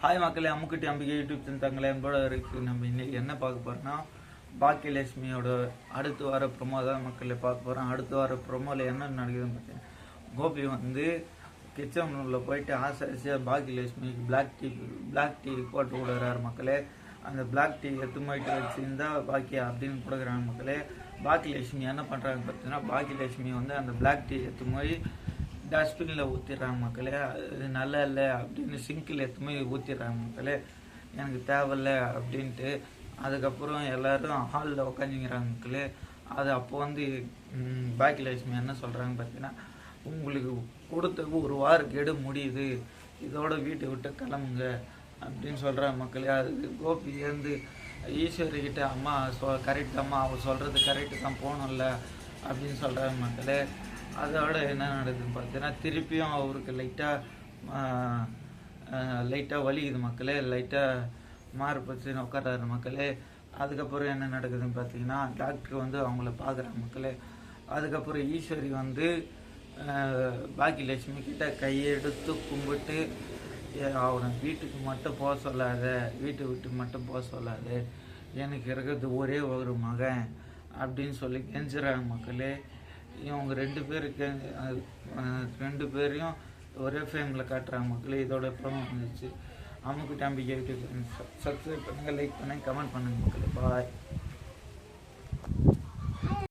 Hi மக்களே அம்முக்குட்டி Ambigai YouTube தங்களை என்போட இருக்கு. நம்ம இன்னைக்கு என்ன பார்க்க போறோம்னா பாக்கியலட்சுமியோட அடுத்து வர ப்ரொமோ தான் மக்களை பார்க்க போறோம். அடுத்து வர ப்ரொமோல என்ன நடக்குதுன்னு பார்த்தீங்கன்னா கோபி வந்து கிச்சன் ரூம்ல போயிட்டு ஆசை ஆசையாக பாக்கியலட்சுமிக்கு பிளாக் டீ பிளாக் டீ போட்டு விடுறாரு மக்களே. அந்த பிளாக் டீ எடுத்து போயிட்டு வச்சிருந்தா பாக்கியா அப்படின்னு கொடுக்குறாங்க மக்களே. பாக்கியலட்சுமி என்ன பண்றாங்க பார்த்தீங்கன்னா பாக்கியலட்சுமி வந்து அந்த பிளாக் டீ எடுத்து போய் டஸ்ட்பினில் ஊற்றிடுறாங்க மக்களே. அது நல்லா இல்லை அப்படின்னு சிங்கில் எடுத்துமே ஊற்றிடுறாங்க மக்களே. எனக்கு தேவையில்ல அப்படின்ட்டு. அதுக்கப்புறம் எல்லாரும் ஹாலில் உட்காந்துங்கிறாங்க மக்களே. அது அப்போ வந்து பாக்கியலட்சுமி என்ன சொல்கிறாங்க பார்த்தீங்கன்னா உங்களுக்கு கொடுத்த ஒரு வார கெடு முடியுது. இதோட வீட்டை விட்டு கிளம்புங்க. அப்படின்னு சொல்கிறாங்க மக்களே. அதுக்கு கோபி வந்து ஈஸ்வரிக்கிட்ட அம்மா சொ கரெக்ட் அம்மா அவள் சொல்கிறது கரெக்டு தான் போகணும்ல. அப்படின்னு சொல்கிறாங்க மக்களே. அதோட என்ன நடக்குதுன்னு பார்த்தீங்கன்னா திருப்பியும் அவருக்கு லைட்டாக லைட்டாக வலிக்குது மக்களே லைட்டாக மாறு உட்காராரு மக்களே. அதுக்கப்புறம் என்ன நடக்குதுன்னு பார்த்தீங்கன்னா டாக்டர் வந்து அவங்கள பார்க்குறாங்க மக்களே. அதுக்கப்புறம் ஈஸ்வரி வந்து ஆஹ், பாக்கியலட்சுமி கிட்ட கையெடுத்து கும்பிட்டு அவனை வீட்டுக்கு மட்டும் போக சொல்லாத வீட்டை விட்டு மட்டும் போக சொல்லாத. எனக்கு இருக்கிறது ஒரே ஒரு மகன் அப்படின்னு சொல்லி கெஞ்சுறாங்க மக்களே. இவங்க ரெண்டு பேருக்கு ரெண்டு பேரையும் ஒரே ஃபேமில் காட்டுறாங்க மக்களே. இதோட ப்ரோமோ வந்துச்சு. அம்முக்கு யூடியூப் சப்ஸ்கிரைப் பண்ணுங்கள் லைக் பண்ணுங்கள் கமெண்ட் பண்ணுங்கள் மக்களே. பாய்